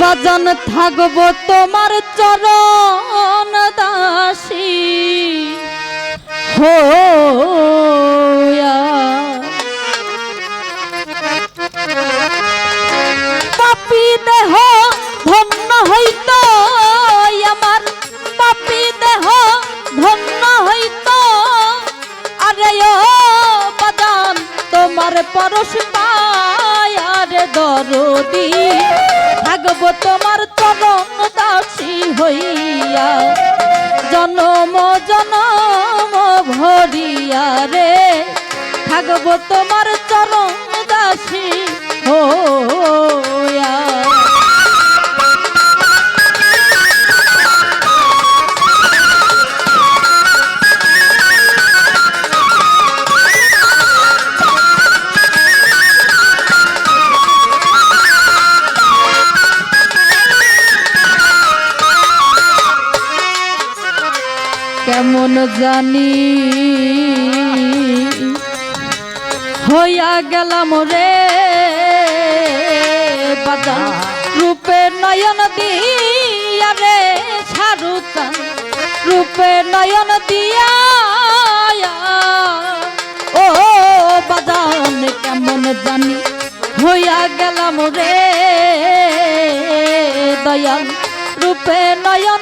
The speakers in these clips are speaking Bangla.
বাজান থাকব তোমার চরণ দাসী। হোয়া পাপি দেহ ধন্য হইত আমার। পাপি দেহ ধন্য হইত আরে তোমার পরশ দরদি থাকব তোমার চরণ দাসী হইয়া। জনম জনম ভরিয়া রে থাকব তোমার চরণ দাসী হোয়া কেমন জানি? হইয়া গেলাম রে বাজান, রূপে নয়ন দিয়া রে সারুচান রূপে নয়ন দিয়া ও বাজান, কেমন জানি? হইয়া গেলাম রে দয়াল, রূপে নয়ন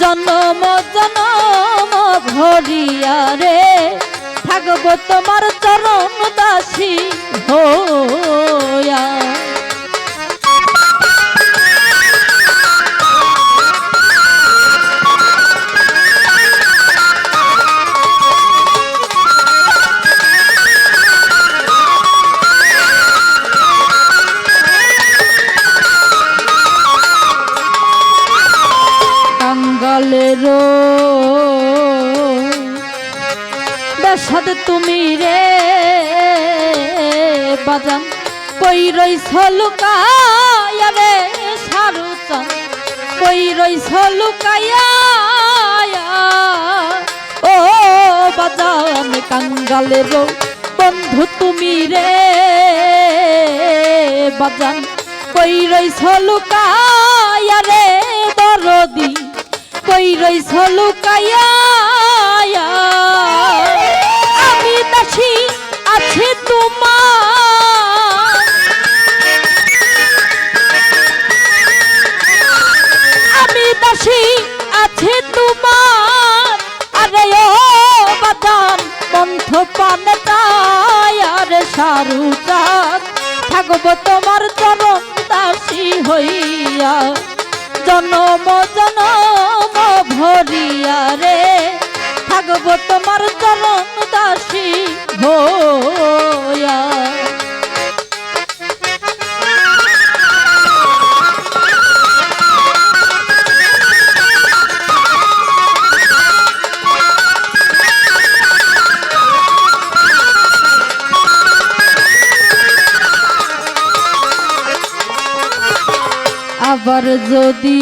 জনম জন্ম ভরিয়া রে। থাকব তোমার চরণ দাসী হইয়া। বাজান, কই রইছ লুকায়া রে সারুচান কই রইছ লুকায়া ও বাজান কাঙ্গালের বন্ধু তুমি রে। বাজান, কই রইছ লুকায়া রে দরদি কই রইছ লুকায়া সারু চাঁদ। থাকব তোমার চরণ দাসী হইয়া। জনম জনম ভরিয়া রে। থাকব তোমার চরণ দাসী হইয়া। আবার যদি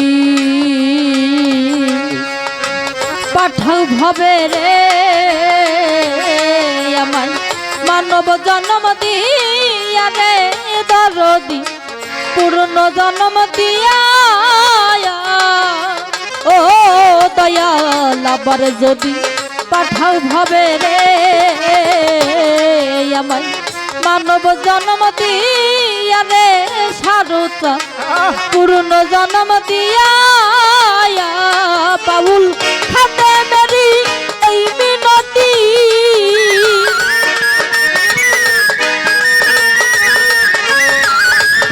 পাঠাও ভবে রে, আমায় মানব জন্ম দিয়া রে, দরদি, পূর্ণ জন্ম দিয়া। ও দয়াল, আবার যদি পাঠাও ভবে রে, আমায় মানব জন্ম দিয়া রে সারুচা পূর্ণ জন্ম দিয়া বাবুল খাতে মেরি এই মিনতি।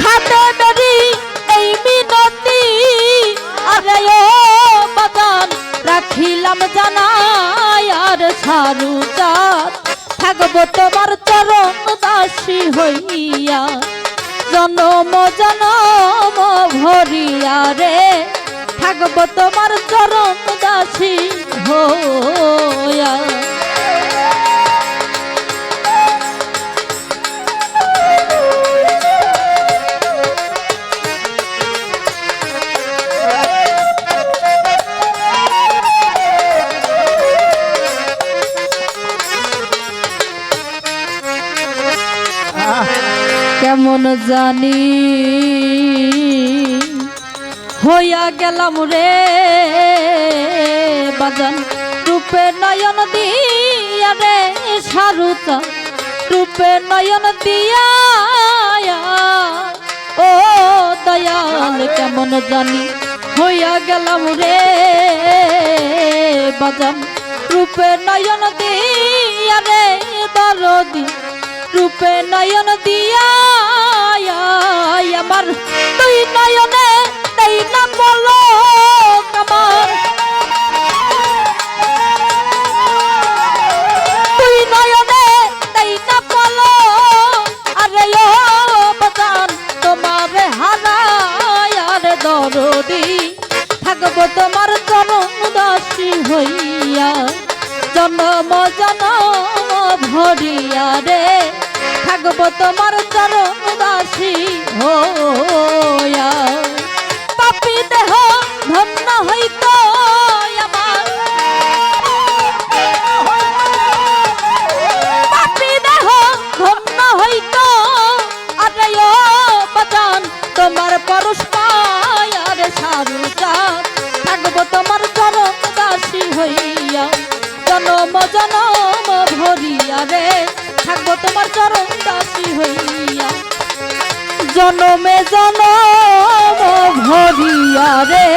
খাতে মেরি এই মিনতি। আরে ও বাদান রাখিলাম জানাই আর সারু চাঁদ থাকব তোমার চরণ দাসী হইয়া। জনম জনম জানি, হইয়া গেলাম রে বাজান। রূপে নয়ন দিয়া রে সারুচা রূপে নয়ন দিয়া ও দয়াল, কেমন জানি হইয়া গেলাম রে বাজান। রূপে নয়ন দিয়া রে দরদি, রূপে নয়ন দিয়া আমার তুই নয়নে তাই না বলো। হইয়া পাপি দেহ ধন্য হইতো তোমার পরশ পায়ার সারু চাঁদ থাকব তোমার চরণ দাসী হইয়া জনম জনম ভরিয়া রে থাকব তোমার চরণ দাসী হইয়া জনমে জনম ভরিয়া রে।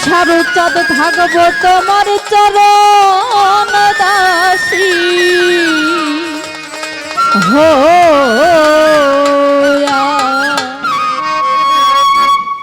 সারু চাঁদ থাকব তোমার চরণ দাসী। হো